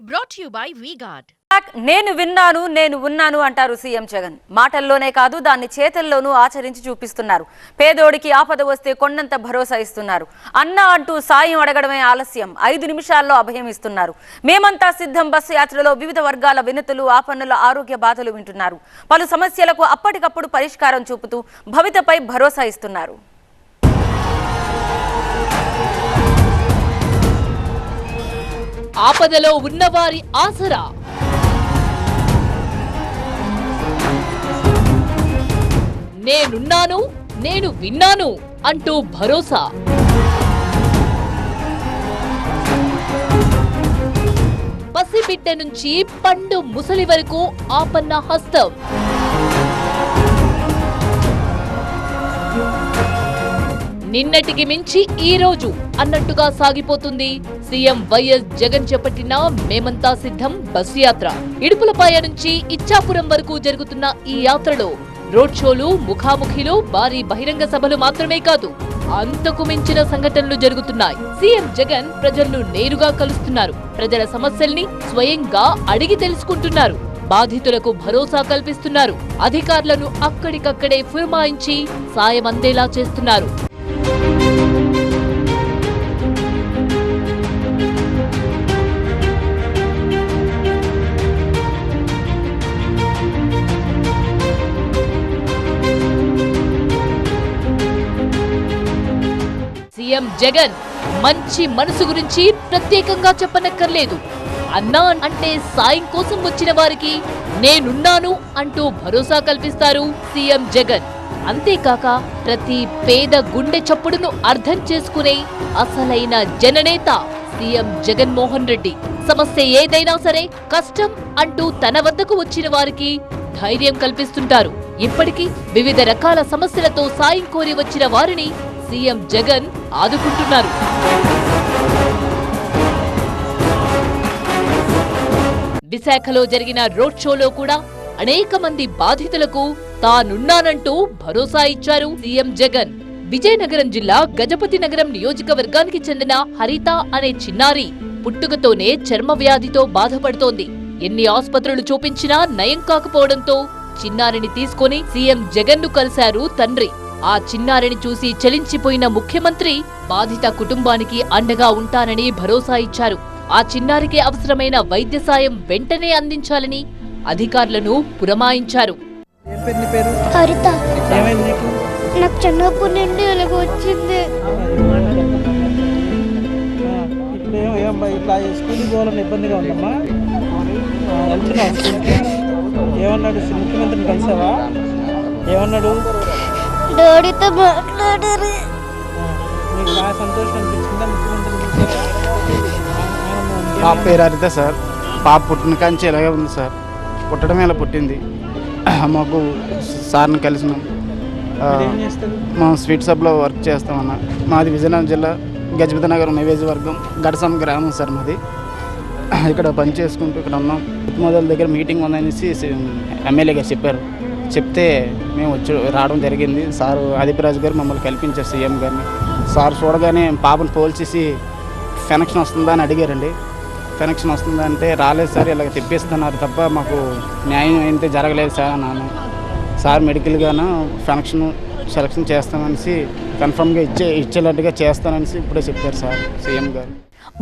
Brought you by V-Guard నేను విన్నాను నేను ఉన్నాను అంటారు సీఎం జగన్. మాటల్లోనే కాదు దాన్ని చేతల్లోనూ ఆచరించి చూపిస్తున్నారు. పేదోడికి ఆపద వస్తే కొండంత భరోసా ఇస్తున్నారు. అన్న అంటూ సాయం అడగడమే ఆలస్యం. ఐదు నిమిషాల్లో అభయం ఇస్తున్నారు. మేమంతా సిద్ధం బస్సు యాత్రలో వివిధ వర్గాల వినతులు ఆపన్నుల ఆరోగ్య బాధలు వింటున్నారు. పలు సమస్యలకు అప్పటికప్పుడు పరిష్కారం చూపుతూ భవితపై భరోసా ఇస్తున్నారు. ఆపదలో ఉన్నవారి ఆసరా. నేనున్నాను నేను విన్నాను అంటూ భరోసా. పసిబిడ్డ నుంచి పండు ముసలి వరకు ఆపన్న హస్తం. నిన్నటికి మించి ఈ రోజు అన్నట్టుగా సాగిపోతుంది. సీఎం వైఎస్ జగన్ చేపట్టిన మేమంతా సిద్ధం బస్సు యాత్ర. ఇడుపులపాయ నుంచి ఇచ్చాపురం వరకు జరుగుతున్న ఈ యాత్రలో రోడ్ షోలు ముఖాముఖిలు భారీ బహిరంగ సభలు మాత్రమే కాదు అంతకు మించిన సంఘటనలు జరుగుతున్నాయి. సీఎం జగన్ ప్రజలను నేరుగా కలుస్తున్నారు. ప్రజల సమస్యల్ని స్వయంగా అడిగి తెలుసుకుంటున్నారు. బాధితులకు భరోసా కల్పిస్తున్నారు. అధికారులను అక్కడికక్కడే ఫుర్మాయించి సాయం అందేలా చేస్తున్నారు. సీఎం జగన్. మంచి మనసు గురించి ప్రత్యేకంగా చెప్పనక్కర్లేదు. అన్నా అంటే సాయం కోసం వచ్చిన వారికి నేనున్నాను అంటూ భరోసా కల్పిస్తారు సీఎం జగన్. అంతేకాక ప్రతి పేద గుండె చప్పుడును అర్థం చేసుకునే అసలైన జననేత సీఎం జగన్మోహన్ రెడ్డి. సమస్య ఏదైనా సరే కష్టం అంటూ తన వద్దకు వచ్చిన వారికి ధైర్యం కల్పిస్తుంటారు. ఇప్పటికీ వివిధ రకాల సమస్యలతో సాయం కోరి వచ్చిన వారిని సీఎం జగన్ ఆదుకుంటున్నారు. విశాఖలో జరిగిన రోడ్ షోలో కూడా అనేక మంది బాధితులకు తానున్నానంటూ భరోసా ఇచ్చారు సీఎం జగన్. విజయనగరం జిల్లా గజపతి నగరం నియోజకవర్గానికి చెందిన హరిత అనే చిన్నారి పుట్టుకతోనే చర్మ వ్యాధితో బాధపడుతోంది. ఎన్ని ఆసుపత్రులు చూపించినా నయం కాకపోవడంతో చిన్నారిని తీసుకొని సీఎం జగన్ను కలిశారు తండ్రి. ఆ చిన్నారిని చూసి చలించిపోయిన ముఖ్యమంత్రి బాధిత కుటుంబానికి అండగా ఉంటానని భరోసా ఇచ్చారు. ఆ చిన్నారికి అవసరమైన వైద్య సాయం వెంటనే అందించాలని అధికారులను పురమాయించారు. నీకు? చిన్నప్పటి నుండి ఇలాగ వచ్చింది. ఇట్లా స్కూల్కి పోవాలని ఇబ్బందిగా ఉందమ్మా. వెళ్తున్నావా ఏమన్నాడు ముఖ్యమంత్రిని కలిసావా? ఏమన్నాడు? డాడీతో మాట్లాడారు. పాప పేరు హరిత సార్. పాప పుట్టిన కాంచి ఇలాగే ఉంది సార్. పుట్టడం ఇలా పుట్టింది. మాకు సార్ని కలిసినాం. మేము మా స్వీట్ షాప్లో వర్క్ చేస్తామన్న మాది విజయనగరం జిల్లా గజపతి నగరం నియోజకవర్గం గడసం గ్రామం సార్ మాది. ఇక్కడ పని చేసుకుంటూ ఇక్కడ ఉన్నాం. మొదల దగ్గర మీటింగ్ ఉందనేసి ఎమ్మెల్యే గారు చెప్పారు. చెప్తే మేము వచ్చి రావడం జరిగింది. సార్ ఆదిపరాజు గారు మమ్మల్ని కల్పించారు సీఎం గారిని. సార్ చూడగానే పాపను పోల్చేసి కనెక్షన్ వస్తుందా? అని అడిగారండి. కనెక్షన్ వస్తుందా? అంటే రాలేదు సార్ ఇలాగ తెప్పిస్తున్నారు తప్ప మాకు న్యాయం అయితే జరగలేదు సార్ అన్నాను. సార్ మెడికల్గాను కనెక్షన్ సెలక్షన్ చేస్తామనేసి కన్ఫర్మ్గా ఇచ్చే ఇచ్చేటట్టుగా చేస్తానని ఇప్పుడే చెప్పారు సార్ సీఎం గారు.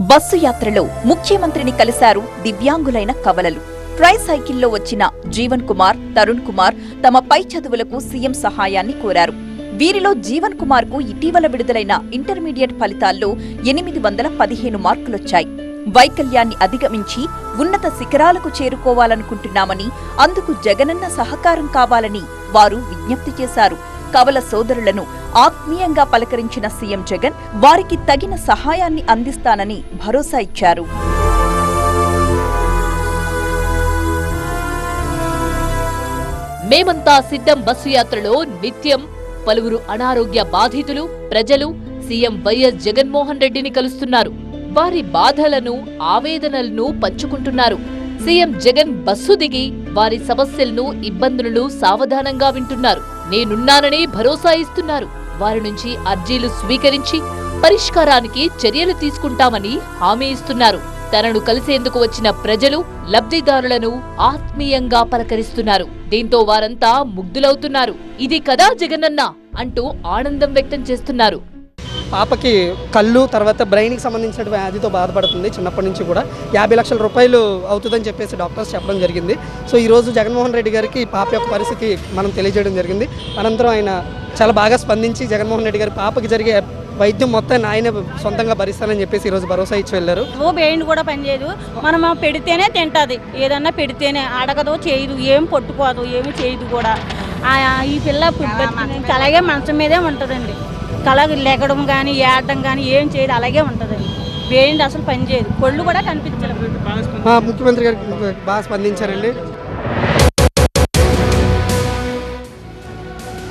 బస్సు యాత్రలో ముఖ్యమంత్రిని కలిశారు దివ్యాంగులైన కవలలు ట్రై సైకిల్లో వచ్చిన జీవన్ కుమార్ తరుణ్ కుమార్ తమ పై చదువులకు సీఎం సహాయాన్ని కోరారు. వీరిలో జీవన్ కుమార్కు ఇటీవల విడుదలైన ఇంటర్మీడియట్ ఫలితాల్లో ఎనిమిది వందల పదిహేను మార్కులొచ్చాయి. వైకల్యాన్ని అధిగమించి ఉన్నత శిఖరాలకు చేరుకోవాలనుకుంటున్నామని అందుకు జగనన్న సహకారం కావాలని వారు విజ్ఞప్తి చేశారు. కవల సోదరులను ఆత్మీయంగా పలకరించిన సీఎం జగన్ వారికి తగిన సహాయాన్ని అందిస్తానని భరోసా ఇచ్చారు. మేమంతా సిద్ధం బస్సు యాత్రలో నిత్యం పలువురు అనారోగ్య బాధితులు ప్రజలు సీఎం వైఎస్ జగన్మోహన్ రెడ్డిని కలుస్తున్నారు. వారి బాధలను ఆవేదనలను పంచుకుంటున్నారు. సీఎం జగన్ బస్సు దిగి వారి సమస్యలను ఇబ్బందులను సావధానంగా వింటున్నారు. నేనున్నానని భరోసా ఇస్తున్నారు. వారి నుంచి అర్జీలు స్వీకరించి పరిష్కారానికి చర్యలు తీసుకుంటామని హామీ ఇస్తున్నారు. తనను కలిసేందుకు వచ్చిన ప్రజలు లబ్ధిదారులను ఆత్మీయంగా పలకరిస్తున్నారు. దీంతో వారంతా ముగ్ధులవుతున్నారు. ఇది కదా జగనన్న అంటూ ఆనందం వ్యక్తం చేస్తున్నారు. పాపకి కళ్ళు తర్వాత బ్రెయిన్కి సంబంధించిన వ్యాధితో బాధపడుతుంది చిన్నప్పటి నుంచి కూడా. యాభై లక్షల రూపాయలు అవుతుందని చెప్పేసి డాక్టర్స్ చెప్పడం జరిగింది. సో ఈరోజు జగన్మోహన్ రెడ్డి గారికి పాప యొక్క పరిస్థితి మనం తెలియజేయడం జరిగింది. అనంతరం ఆయన చాలా బాగా స్పందించి జగన్మోహన్ రెడ్డి గారి పాపకి జరిగే వైద్యం మొత్తాన్ని ఆయన సొంతంగా భరిస్తానని చెప్పేసి ఈరోజు భరోసా ఇచ్చి వెళ్ళారు. ఓ బెయిన్ కూడా పనిచేయదు మనం పెడితేనే తింటుంది. ఏదన్నా పెడితేనే అడగదు చేయదు. ఏం పట్టుకోదు ఏమి చేయదు కూడా. ఆ- ఈ పిల్ల అలాగే మంచం మీదే ఉంటుందండి. అలాగే లెగడం కానీ ఏడడం కానీ ఏం చేయదు. అలాగే ఉంటుందండి. బెయిన్ అసలు పనిచేయదు కొళ్ళు కూడా కనిపించలేదు. ఆ, ముఖ్యమంత్రి గారికి బాగా స్పందించారండి.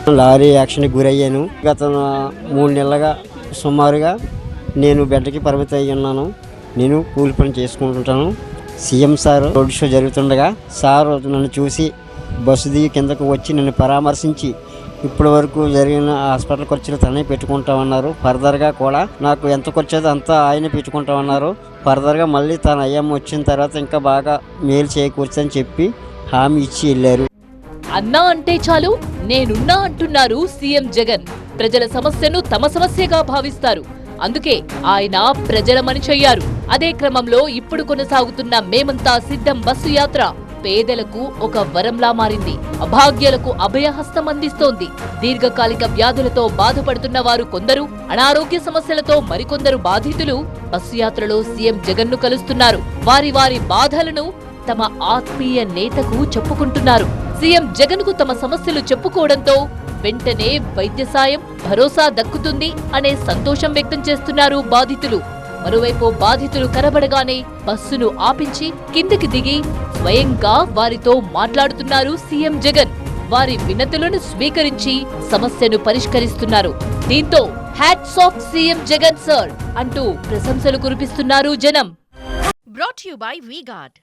లారీ యాక్షన్కి గురయ్యాను. గత మూడు నెలలుగా సుమారుగా నేను బెడ్కి పరిమితి అయ్యి ఉన్నాను. నేను కూలి పని చేసుకుంటుంటాను. సీఎం సార్ రోడ్ షో జరుగుతుండగా సార్ నన్ను చూసి బస్సు దిగి కిందకు వచ్చి నన్ను పరామర్శించి ఇప్పటి వరకు జరిగిన హాస్పిటల్ ఖర్చులు తనే పెట్టుకుంటామన్నారు. ఫర్దర్గా కూడా నాకు ఎంత ఖర్చు అంతా ఆయన పెట్టుకుంటామన్నారు. ఫర్దర్గా మళ్ళీ తన అయ్యమ్మ వచ్చిన తర్వాత ఇంకా బాగా మేలు చేయకూర్చని చెప్పి హామీ ఇచ్చి వెళ్ళారు. అన్నా అంటే చాలు నేనున్నా అంటున్నారు సీఎం జగన్. ప్రజల సమస్యను తమ సమస్యగా భావిస్తారు. అందుకే ఆయన ప్రజల మనిషయ్యారు అదే క్రమంలో ఇప్పుడు కొనసాగుతున్న మేమంతా సిద్ధం బస్సు యాత్ర పేదలకు ఒక వరంలా మారింది. అభాగ్యులకు అభయహస్తం అందిస్తోంది. దీర్ఘకాలిక వ్యాధులతో బాధపడుతున్న వారు కొందరు అనారోగ్య సమస్యలతో మరికొందరు బాధితులు బస్సు యాత్రలో సీఎం జగన్ను కలుస్తున్నారు. వారి వారి బాధలను తమ ఆత్మీయ నేతకు చెప్పుకుంటున్నారు. సీఎం జగన్కు తమ సమస్యలు చెప్పుకోవడంతో వెంటనే వైద్య సాయం భరోసా దక్కుతుంది అనే సంతోషం వ్యక్తం చేస్తున్నారు బాధితులు. మరోవైపు బాధితులు కనబడగానే బస్సును ఆపించి కిందకి దిగి స్వయంగా వారితో మాట్లాడుతున్నారు సీఎం జగన్. వారి వినతులను స్వీకరించి సమస్యను పరిష్కరిస్తున్నారు. దీంతో hats off CM Jagan sir అంటూ ప్రశంసలు కురిపిస్తున్నారు జనం. Brought you by V-Guard